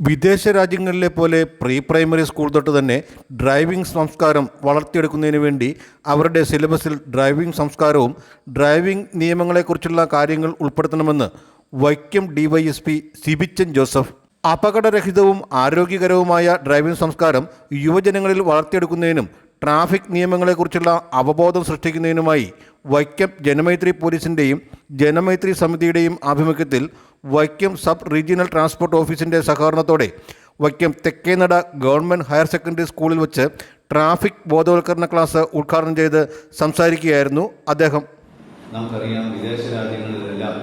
വിദേശ രാജ്യങ്ങളിലെ പോലെ പ്രീ പ്രൈമറി സ്കൂൾ തൊട്ട് തന്നെ ഡ്രൈവിംഗ് സംസ്കാരം വളർത്തിയെടുക്കുന്നതിന് വേണ്ടി അവരുടെ സിലബസിൽ ഡ്രൈവിംഗ് സംസ്കാരവും ഡ്രൈവിംഗ് നിയമങ്ങളെക്കുറിച്ചുള്ള കാര്യങ്ങൾ ഉൾപ്പെടുത്തണമെന്ന് വൈക്കം ഡിവൈഎസ്പി സിബിച്ചൻ ജോസഫ്. അപകടരഹിതവും ആരോഗ്യകരവുമായ ഡ്രൈവിംഗ് സംസ്കാരം യുവജനങ്ങളിൽ വളർത്തിയെടുക്കുന്നതിനും ട്രാഫിക് നിയമങ്ങളെക്കുറിച്ചുള്ള അവബോധം സൃഷ്ടിക്കുന്നതിനുമായി വൈക്കം ജനമൈത്രി പോലീസിന്റെയും ജനമൈത്രി സമിതിയുടെയും ആഭിമുഖ്യത്തിൽ വൈക്കം സബ് റീജിയണൽ ട്രാൻസ്പോർട്ട് ഓഫീസിന്റെ സഹകരണത്തോടെ Vaikom Thekkenada government higher secondary സ്കൂളിൽ വെച്ച് ട്രാഫിക് ബോധവൽക്കരണ ക്ലാസ് ഉദ്ഘാടനം ചെയ്ത് സംസാരിക്കുകയായിരുന്നു അദ്ദേഹം. നമുക്കറിയാം വിദേശ രാജ്യങ്ങളിലെല്ലാം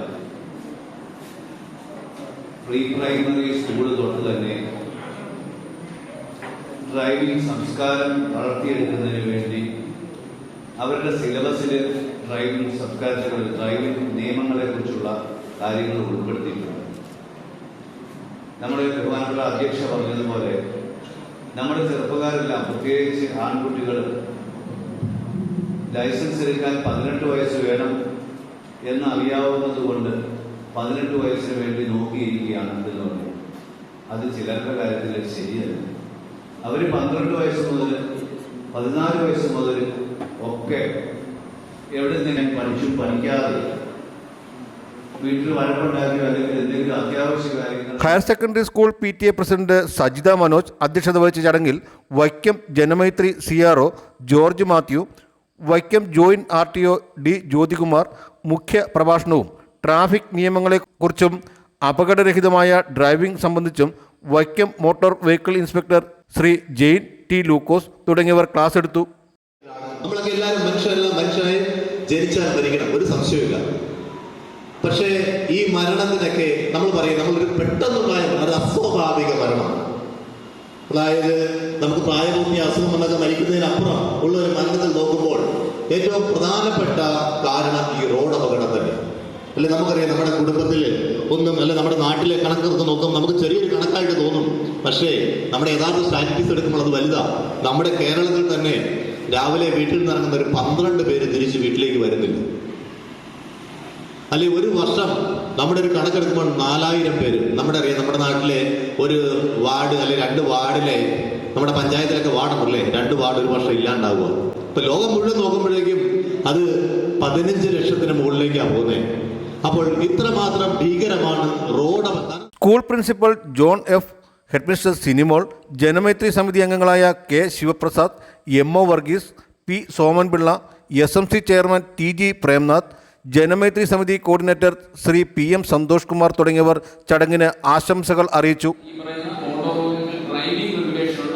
പ്രീ പ്രൈമറി സ്കൂൾ തൊട്ട് തന്നെ ഡ്രൈവിംഗ് സംസ്കാരം വളർത്തിയെടുക്കുന്നതിന് വേണ്ടി അവരുടെ സിലബസിൽ ഡ്രൈവിംഗ് സംസ്കാരത്തിൽ ഡ്രൈവിംഗ് നിയമങ്ങളെ കുറിച്ചുള്ള കാര്യങ്ങൾ ഉൾപ്പെടുത്തിയിട്ടുണ്ട്. നമ്മുടെ ബഹുമാനപ്പെട്ട അധ്യക്ഷ പറഞ്ഞതുപോലെ നമ്മുടെ ചെറുപ്പക്കാരെല്ലാം പ്രത്യേകിച്ച് ആൺകുട്ടികൾ ലൈസൻസ് എടുക്കാൻ പതിനെട്ട് വയസ്സ് വേണം എന്ന് അറിയാവുന്നത് കൊണ്ട് പതിനെട്ട് വയസ്സിന് വേണ്ടി നോക്കിയിരിക്കുകയാണ് എന്ന് പറഞ്ഞു. അത് ചിലരുടെ കാര്യത്തിൽ ശരിയല്ല. അവർ പന്ത്രണ്ട് വയസ്സ് മുതൽ പതിനാല് വയസ്സ് മുതൽ ഒക്കെ എവിടെ നിന്ന് പഠിച്ചും പഠിക്കാതെ higher secondary school P T A president Sajitha Manoj അധ്യക്ഷത വഹിച്ച ചടങ്ങിൽ Vaikom Janamaithri C R O George Mathew Vaikom joint R T O D Jyothikumar മുഖ്യ പ്രഭാഷണവും ട്രാഫിക് നിയമങ്ങളെക്കുറിച്ചും അപകടരഹിതമായ ഡ്രൈവിംഗ് സംബന്ധിച്ചും Vaikom motor vehicle inspector Shri Jain T Lukose തുടങ്ങിയവർ class എടുത്തു. നമ്മളൊക്കെ എല്ലാവരും മനുഷ്യരെല്ലാം മനുഷ്യനായി ജനിച്ചാൽ മരിക്കണം ഒരു സംശയമില്ല പക്ഷേ ഈ മരണത്തിനൊക്കെ നമ്മൾ പറയും നമ്മളൊരു പെട്ടെന്നുണ്ടായ അത് അസ്വാഭാവിക മരണം. അതായത് നമുക്ക് പ്രായപൂർത്തി അസുഖം വന്നൊക്കെ മരിക്കുന്നതിനപ്പുറം ഉള്ള ഒരു മരണത്തിൽ നോക്കുമ്പോൾ ഏറ്റവും പ്രധാനപ്പെട്ട കാരണം ഈ റോഡ് അപകടം തന്നെ അല്ലെ നമുക്കറിയാം നമ്മുടെ കുടുംബത്തിൽ ഒന്നും അല്ലെ നമ്മുടെ നാട്ടിലെ കണക്കെടുത്ത് നോക്കും നമുക്ക് ചെറിയൊരു കണക്കായിട്ട് തോന്നും. പക്ഷേ നമ്മുടെ യഥാർത്ഥ സ്റ്റാറ്റിസ് എടുക്കുമ്പോൾ അത് വലുതാ. നമ്മുടെ കേരളത്തിൽ തന്നെ രാവിലെ വീട്ടിൽ നിന്ന് ഇറങ്ങുന്ന ഒരു പന്ത്രണ്ട് പേര് തിരിച്ച് വീട്ടിലേക്ക് വരുന്നില്ല. അല്ലെ ഒരു വർഷം നമ്മുടെ ഒരു കണക്കെടുക്കുമ്പോൾ നാലായിരം പേര്. നമ്മുടെ അറിയാം നമ്മുടെ നാട്ടിലെ ഒരു വാർഡ് അല്ലെ രണ്ട് വാർഡിലെ നമ്മുടെ പഞ്ചായത്തിലൊക്കെ വാർഡുണ്ടല്ലേ രണ്ട് വാർഡ് ഒരു വർഷം ഇല്ലാണ്ടാവുക. ഇപ്പൊ ലോകം മുഴുവൻ നോക്കുമ്പോഴേക്കും അത് പതിനഞ്ച് ലക്ഷത്തിന് മുകളിലേക്കാണ് പോകുന്നത്. അപ്പോൾ ഇത്രമാത്രം ഭീകരമാണ് road school principal John F headmistress Sinimol Janamaithri സമിതി അംഗങ്ങളായ K Sivaprasad M O Varghese P Somanpillai S M C chairman T G Premnath Janamaithri സമിതി coordinator Shri P M Santhosh Kumar തുടങ്ങിയവർ ചടങ്ങിന് ആശംസകൾ അറിയിച്ചു. ഈ ഉണ്ട് മോട്ടോർ ഡ്രൈവിംഗ് റെഗുലേഷൻ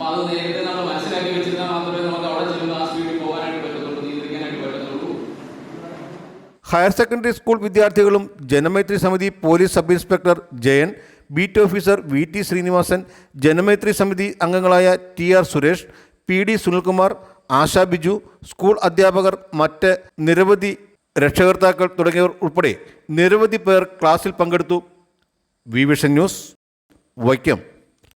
അപ്പൊ അത് നേരത്തെ നമ്മൾ മനസ്സിലാക്കി വെച്ചിരുന്നാൽ മാത്രമേ നമുക്ക് അവിടെ ചെല്ലുന്ന ആ സ്പീഡിൽ പോകാനായിട്ട് പറ്റത്തുള്ളൂ നിയന്ത്രിക്കാനായിട്ട് പറ്റത്തുള്ളൂ. ഹയർ സെക്കൻഡറി സ്കൂൾ വിദ്യാർത്ഥികളും ജനമൈത്രി സമിതി police sub inspector Jayan beat officer V T Sreenivasan Janamaithri സമിതി അംഗങ്ങളായ T R Suresh P D Sunilkumar Asha Biju school അധ്യാപകർ മറ്റ് നിരവധി രക്ഷകർത്താക്കൾ തുടങ്ങിയവർ ഉൾപ്പെടെ നിരവധി പേർ ക്ലാസ്സിൽ പങ്കെടുത്തു. V vision news Vaikom.